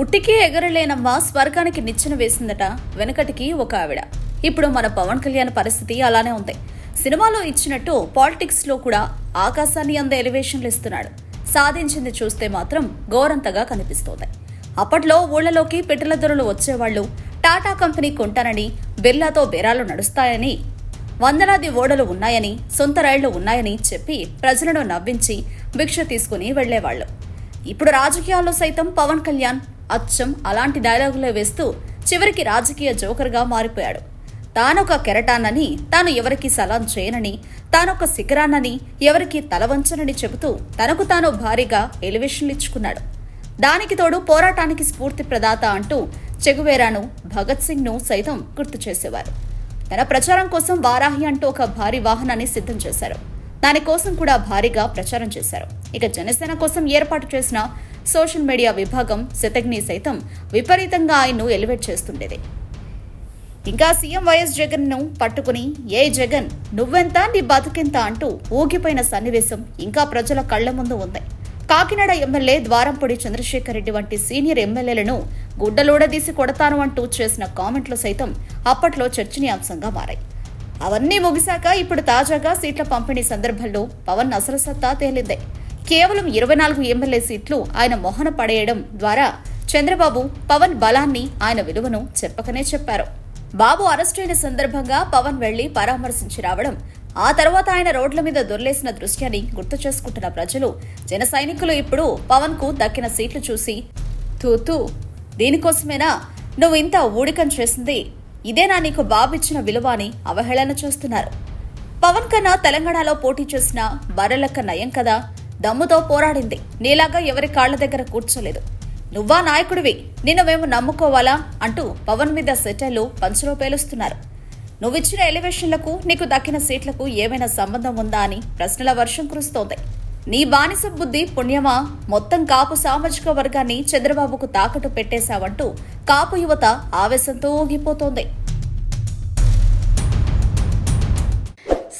ఉట్టికి ఎగరలేనమ్మ స్వర్గానికి నిచ్చెన వేసిందట వెనకటికి ఒక ఆవిడ. ఇప్పుడు మన పవన్ కళ్యాణ్ పరిస్థితి అలానే ఉంది. సినిమాలో ఇచ్చినట్టు పాలిటిక్స్లో కూడా ఆకాశాన్ని అంద ఎలివేషన్లు ఇస్తున్నాడు. సాధించింది చూస్తే మాత్రం ఘోరంతగా కనిపిస్తోంది. అప్పట్లో ఊళ్ళలోకి పిట్టల దొరలు వచ్చేవాళ్ళు టాటా కంపెనీ కొంటానని బిర్లాతో బేరాలు నడుస్తాయని వందలాది ఓడలు ఉన్నాయని సొంత రైళ్ళు ఉన్నాయని చెప్పి ప్రజలను నవ్వించి భిక్ష తీసుకుని వెళ్ళేవాళ్ళు ఇప్పుడు రాజకీయాల్లో సైతం పవన్ కళ్యాణ్ అచ్చం అలాంటి డైలాగులే వేస్తూ చివరికి రాజకీయ జోకర్గా మారిపోయాడు. తానొక కెరటానని తాను ఎవరికి సలాం చేయనని తానొక శిఖరానని ఎవరికి తలవంచనని చెబుతూ తనకు తాను భారీగా ఎలివేషన్లు ఇచ్చుకున్నాడు. దానికి తోడు పోరాటానికి స్ఫూర్తి ప్రదాత అంటూ చెగువేరాను భగత్ సింగ్ను సైతం గుర్తు చేసేవారు. తన ప్రచారం కోసం వారాహి అంటూ ఒక భారీ వాహనాన్ని సిద్ధం చేశారు. దానికోసం కూడా భారీగా ప్రచారం చేశారు. ఇక జనసేన కోసం ఏర్పాటు చేసిన సోషల్ మీడియా విభాగం శతగ్ని సైతం విపరీతంగా ఆయన్ను ఎలివేట్ చేస్తుండేది. ఇంకా సీఎం వైఎస్ జగన్ను పట్టుకుని ఏ జగన్ నువ్వెంత? నీ బతుకెంత? అంటూ ఊగిపోయిన సన్నివేశం ఇంకా ప్రజల కళ్ళ ముందు ఉంది. కాకినాడ ఎమ్మెల్యే ద్వారంపొడి చంద్రశేఖర్ రెడ్డి వంటి సీనియర్ ఎమ్మెల్యేలను గుడ్డలోడదీసి కొడతాను అంటూ చేసిన కామెంట్లు సైతం అప్పట్లో చర్చనీయాంశంగా మారాయి. అవన్నీ ముగిశాక ఇప్పుడు తాజాగా సీట్ల పంపిణీ సందర్భంలో పవన్ అసలు సత్తా తేలిందే. కేవలం ఇరవై నాలుగు ఎమ్మెల్యే సీట్లు ఆయన మొహన పడేయడం ద్వారా చంద్రబాబు పవన్ బలాన్ని ఆయన విలువను చెప్పకనే చెప్పారు. బాబు అరెస్ట్ అయిన సందర్భంగా పవన్ వెళ్ళి పరామర్శించి రావడం ఆ తర్వాత ఆయన రోడ్ల మీద దొర్లేసిన దృశ్యాన్ని గుర్తు చేసుకుంటున్న ప్రజలు జన సైనికులు ఇప్పుడు పవన్కు దక్కిన సీట్లు చూసి తూతూ దీనికోసమేనా? నువ్వు ఇంత ఊడికం చేసింది. ఇదేనా నీకు బాబిచ్చిన విలువ అని అవహేళన చేస్తున్నారు. పవన్ కన్నా తెలంగాణలో పోటీ చేసిన బర్రెలక్క నయం కదా. దమ్ముతో పోరాడింది. నీలాగా ఎవరి కాళ్ళ దగ్గర కూర్చోలేదు. నువ్వా నాయకుడివి? నిన్ను మేము నమ్ముకోవాలా? అంటూ పవన్ మీద సెటైలు పంచులో పేలుస్తున్నారు. నువ్విచ్చిన ఎలివేషన్లకు నీకు దక్కిన సీట్లకు ఏమైనా సంబంధం ఉందా అని ప్రశ్నల వర్షం కురుస్తోంది. నీ బానిస బుద్ధి పుణ్యమా? మొత్తం కాపు సామాజిక వర్గాన్ని చంద్రబాబుకు తాకట్టు పెట్టేశావంటూ కాపు యువత ఆవేశంతో ఊగిపోతోంది.